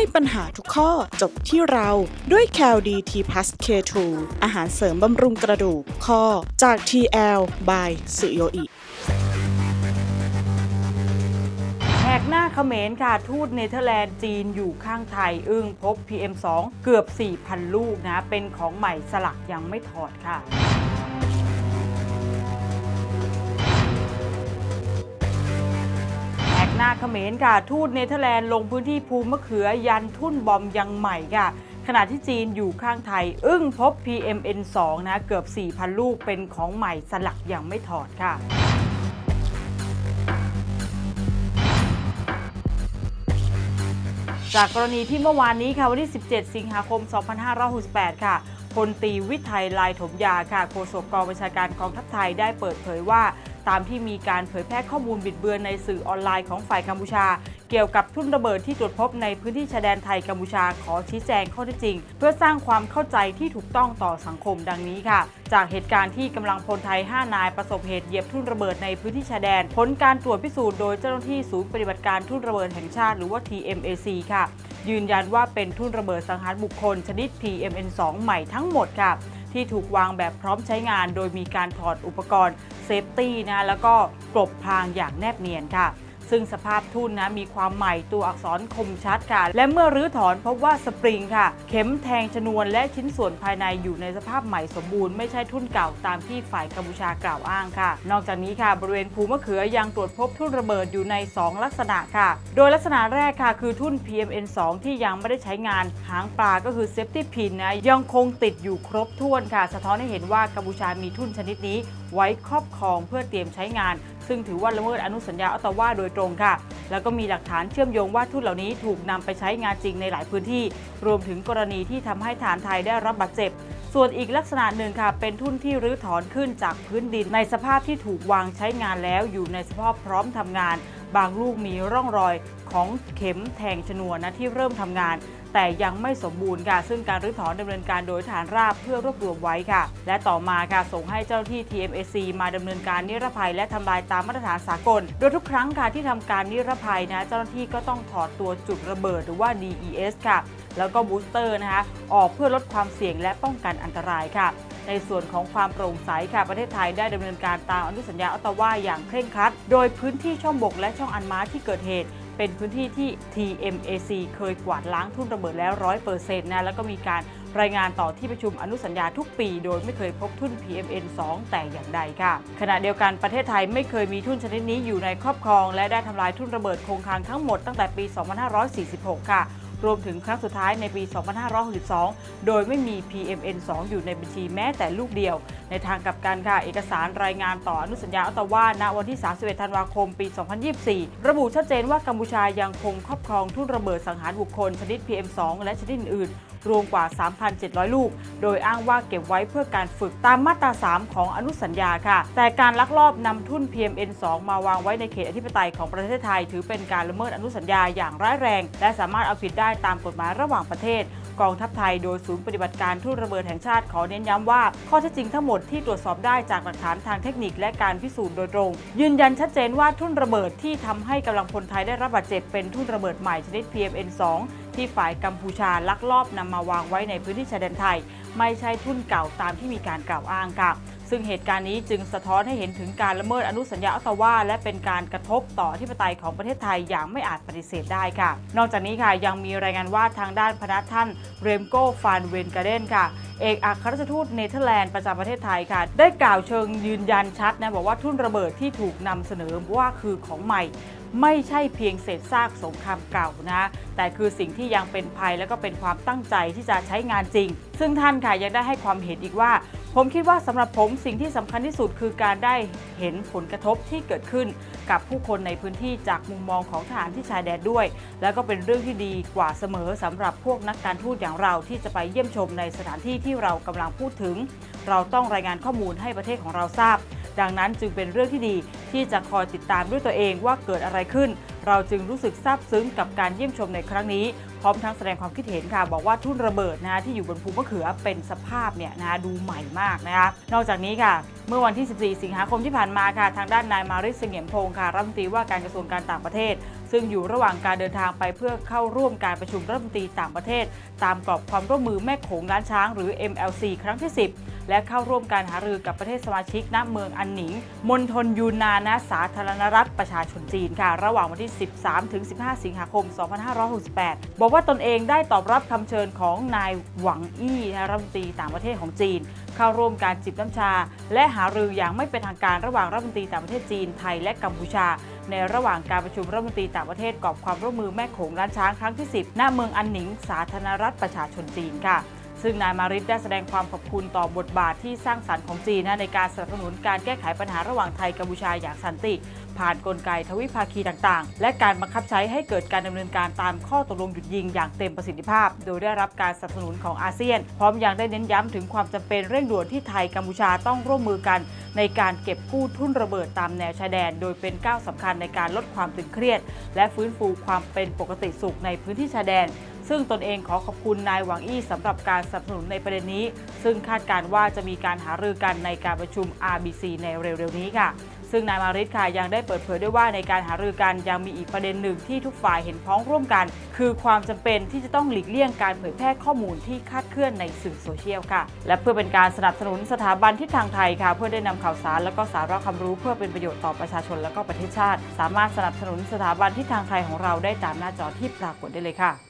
ให้ปัญหาทุกข้อจบที่เราด้วย c a l d t plus K2 อาหารเสริมบำรุงกระดูกข้อจาก TL by สุโยอิแหกหน้าเขมรค่ะ ทูตเนเธอร์แลนด์จีนอยู่ข้างไทย อึ้งพบ PM2 เกือบ 4,000 ลูกนะ เป็นของใหม่สลักยังไม่ถอดค่ะ น้าเขมรค่ะ ทูตเนเธอร์แลนด์ลงพื้นที่ภูมะเขือยันทุ่นบอมยังใหม่ค่ะ ขณะที่จีนอยู่ข้างไทย อึ้งพบ PMN2 นะเกือบ 4,000 ลูกเป็นของใหม่สลักยังไม่ถอดค่ะจากกรณีที่เมื่อวานนี้ค่ะวันที่ 17 สิงหาคม 2568 ค่ะพลตีวิทัยลายถมยาค่ะโฆษกกองบัญชาการกองทัพไทยได้เปิดเผยว่า ตามที่มีการเผยแพร่ข้อมูลบิดเบือนในสื่อออนไลน์ของฝ่ายกัมพูชา เกี่ยวกับทุ่นระเบิดที่ตรวจพบในพื้นที่ชายแดนไทยกัมพูชาขอชี้แจงข้อเท็จจริง เพื่อสร้างความเข้าใจที่ถูกต้องต่อสังคมดังนี้ค่ะ จากเหตุการณ์ที่กำลังพลไทย 5 นายประสบเหตุเหยียบทุ่นระเบิดในพื้นที่ชายแดน ผลการตรวจพิสูจน์โดยเจ้าหน้าที่ศูนย์ปฏิบัติการทุ่นระเบิดแห่งชาติหรือว่า TMAC ค่ะ ยืนยันว่าเป็นทุ่นระเบิดสังหารบุคคล ชนิด PMN2 ใหม่ทั้งหมดค่ะที่ถูกวางแบบพร้อมใช้งาน โดยมีการถอดอุปกรณ์ เซฟตี้นะแล้วก็กลบพรางอย่างแนบเนียนค่ะ ซึ่งสภาพทุ่นนะมีความใหม่ตัวอักษรคมชัดค่ะ และเมื่อรื้อถอนพบว่าสปริงค่ะ เข็มแทงชนวนและชิ้นส่วนภายในอยู่ในสภาพใหม่สมบูรณ์ไม่ใช่ทุ่นเก่าตามที่ฝ่ายกัมพูชากล่าวอ้างค่ะ นอกจากนี้ค่ะ บริเวณภูมะเขือยังตรวจพบทุ่นระเบิดอยู่ใน 2 ลักษณะค่ะ โดยลักษณะแรกค่ะ คือทุ่น PMN2 ที่ยังไม่ได้ใช้งานหางปลาก็คือเซฟตี้พินนะยังคงติดอยู่ครบถ้วนค่ะ สะท้อนให้เห็นว่ากัมพูชามีทุ่นชนิดนี้ไว้ครอบครองเพื่อเตรียมใช้งาน ซึ่งถือว่าละเมิดอนุสัญญาอัตตาวาโดยตรงค่ะ แล้วก็มีหลักฐานเชื่อมโยงว่าทุนเหล่านี้ถูกนำไปใช้งานจริงในหลายพื้นที่ รวมถึงกรณีที่ทำให้ฐานไทยได้รับบาดเจ็บส่วนอีกลักษณะหนึ่งค่ะเป็นทุ่นที่รื้อถอนขึ้นจากพื้นดินในสภาพที่ถูกวางใช้งานแล้วอยู่ในสภาพพร้อมทำงาน บางลูกมีร่องรอยของเข็มแทงชนวนนะที่เริ่มทำงาน แต่ยังไม่สมบูรณ์ค่ะ ซึ่งการรื้อถอนดำเนินการโดยฐานราบเพื่อรวบรวมไว้ค่ะ และต่อมาค่ะส่งให้เจ้าที่ TMAC มาดำเนินการนิรภัยและทำลายตามมาตรฐานสากล โดยทุกครั้งค่ะที่ทำการนิรภัยนะเจ้าหน้าที่ก็ต้องถอดตัวจุดระเบิดหรือว่า DES ค่ะ แล้วก็บูสเตอร์นะคะออกเพื่อลดความเสี่ยงและป้องกันอันตรายค่ะ ในส่วนของความโปร่งใสค่ะประเทศไทยได้ดำเนินการตามอนุสัญญาออตตาวาอย่างเคร่งครัด โดยพื้นที่ช่องบกและช่องอันม้าที่เกิดเหตุเป็นพื้นที่ที่ TMAC เคยกวาดล้างทุ่นระเบิดแล้ว100%นต์ะแล้วก็มีการรายงานต่อที่ประชุมอนุสัญญาทุกปี โดยไม่เคยพบทุ่น PMN2 แต่อย่างใดค่ะ ขณะเดียวกันประเทศไทยไม่เคยมีทุ่นชนิดนี้อยู่ในครอบครอง และได้ทำลายทุ่นระเบิดคงคลังทั้งหมดตั้งแต่ปี 2546 ค่ะ รวมถึงครั้งสุดท้ายในปี 2562 โดยไม่มี PMN2 อยู่ในบัญชีแม้แต่ลูกเดียว ในทางกลับกันค่ะ เอกสารรายงานต่ออนุสัญญาออตวาณวันที่ 31 ธันวาคม ปี 2024 ระบุชัดเจนว่ากัมพูชายังคงครอบครองทุ่นระเบิดสังหารบุคคลชนิด PM2 และชนิดอื่นๆรวมกว่า 3,700 ลูก โดยอ้างว่าเก็บไว้เพื่อการฝึกตามมาตรา 3 ของอนุสัญญาค่ะ แต่การลักลอบนำทุ่น PMN2 มาวางไว้ในเขตอธิปไตยของประเทศไทย ถือเป็นการละเมิดอนุสัญญาอย่างร้ายแรง และสามารถเอาผิดได้ได้ตามกฎหมายระหว่างประเทศ กองทัพไทยโดยศูนย์ปฏิบัติการทุ่นระเบิดแห่งชาติขอเน้นย้ำว่า ข้อเท็จจริงทั้งหมดที่ตรวจสอบได้จากหลักฐานทางเทคนิคและการพิสูจน์โดยตรง ยืนยันชัดเจนว่าทุ่นระเบิดที่ทำให้กำลังพลไทยได้รับบาดเจ็บเป็นทุ่นระเบิดใหม่ชนิด PMN2 ที่ฝ่ายกัมพูชาลักลอบนำมาวางไว้ในพื้นที่ชายแดนไทย ไม่ใช่ทุ่นเก่าตามที่มีการกล่าวอ้างค่ะ ซึ่งเหตุการณ์นี้จึงสะท้อนให้เห็นถึงการละเมิดอนุสัญญาออตวาและเป็นการกระทบต่ออธิปไตยของประเทศไทยอย่างไม่อาจปฏิเสธได้ค่ะ นอกจากนี้ค่ะยังมีรายงานว่าทางด้านพนักท่านเรมโกฟานเวนการเดนค่ะเอกอัครราชทูตเนเธอร์แลนด์ประจำประเทศไทยค่ะ ได้กล่าวเชิงยืนยันชัดนะบอกว่าทุ่นระเบิดที่ถูกนำเสนอว่าคือของใหม่ ไม่ใช่เพียงเศษซากสงครามเก่านะแต่คือสิ่งที่ยังเป็นภัยและก็เป็นความตั้งใจที่จะใช้งานจริง ซึ่งท่านค่ะยังได้ให้ความเห็นอีกว่า ผมคิดว่าสำหรับผมสิ่งที่สำคัญที่สุดคือการได้เห็นผลกระทบที่เกิดขึ้นกับผู้คนในพื้นที่จากมุมมองของทหารที่ชายแดนด้วย แล้วก็เป็นเรื่องที่ดีกว่าเสมอสำหรับพวกนักการทูตอย่างเราที่จะไปเยี่ยมชมในสถานที่ที่เรากำลังพูดถึง เราต้องรายงานข้อมูลให้ประเทศของเราทราบ ดังนั้นจึงเป็นเรื่องที่ดีที่จะคอยติดตามด้วยตัวเองว่าเกิดอะไรขึ้น เราจึงรู้สึกซาบซึ้งกับการเยี่ยมชมในครั้งนี้ พร้อมทั้งแสดงความคิดเห็นค่ะ บอกว่าทุ่นระเบิดนะที่อยู่บนภูมะเขือเป็นสภาพเนี่ยนะดูใหม่มากนะคะนอกจากนี้ค่ะ เมื่อวันที่ 14 สิงหาคมที่ผ่านมาค่ะ ทางด้านนายมาริสเสงี่ยมพงศ์ค่ะรัฐมนตรีว่าการกระทรวงการต่างประเทศ ซึ่งอยู่ระหว่างการเดินทางไปเพื่อเข้าร่วมการประชุมรัฐมนตรีต่างประเทศ ตามกรอบความร่วมมือแม่โขงล้านช้าง หรือ MLC ครั้งที่ 10 และเข้าร่วมการหารือกับประเทศสมาชิกณเมืองอันหนิงมณฑลยูนนานสาธารณรัฐประชาชนจีนค่ะ ระหว่างวันที่ 13 ถึง 15 สิงหาคม 2568 บอกว่าตนเองได้ตอบรับคำเชิญของนายหวังอี้รัฐมนตรีต่างประเทศของจีน เข้าร่วมการจิบน้ำชา และหารืออย่างไม่เป็นทางการระหว่างรัฐมนตรีต่างประเทศจีนไทยและกัมพูชา ในระหว่างการประชุมรัฐมนตรีต่างประเทศกอบความร่วมมือแม่โขงล้านช้างครั้งที่ 10 หน้าเมืองอันหนิง สาธารณรัฐประชาชนจีนค่ะ ซึ่งนายมาริสได้แสดงความขอบคุณต่อบทบาทที่สร้างสรรค์ของจีนในการสนับสนุนการแก้ไขปัญหาระหว่างไทยกัมพูชาอย่างสันติ ผ่านนกลไกทวิภาคีต่างๆ และการบังคับใช้ให้เกิดการดำเนินการตามข้อตกลงหยุดยิงอย่างเต็มประสิทธิภาพ โดยได้รับการสนับสนุนของอาเซียน พร้อมยังได้เน้นย้ำถึงความจำเป็นเร่งด่วนที่ไทยกัมพูชาต้องร่วมมือกัน ในการเก็บกู้ทุ่นระเบิดตามแนวชายแดน โดยเป็นก้าวสำคัญในการลดความตึงเครียด และฟื้นฟูความเป็นปกติสุขในพื้นที่ชายแดน ซึ่งตนเองขอขอบคุณนายหวังอี้สำหรับการสนับสนุนในประเด็นนี้ ซึ่งคาดการว่าจะมีการหารือกันในการประชุม RBC ในเร็วๆนี้ค่ะซึ่งนายมาริสค่ะยังได้เปิดเผยด้วยว่าในการหารือกันยังมีอีกประเด็นหนึ่งที่ทุกฝ่ายเห็นพ้องร่วมกัน คือความจำเป็นที่จะต้องหลีกเลี่ยงการเผยแพร่ข้อมูลที่คาดเคลื่อนในสื่อโซเชียลค่ะ และเพื่อเป็นการสนับสนุนสถาบันทิศทางไทยค่ะ เพื่อได้นำข่าวสารและก็สาระความรู้เพื่อเป็นประโยชน์ต่อประชาชนและก็ประเทศชาติ สามารถสนับสนุนสถาบันทิศทางไทยของเราได้ตามหน้าจอที่ปรากฏได้เลยค่ะ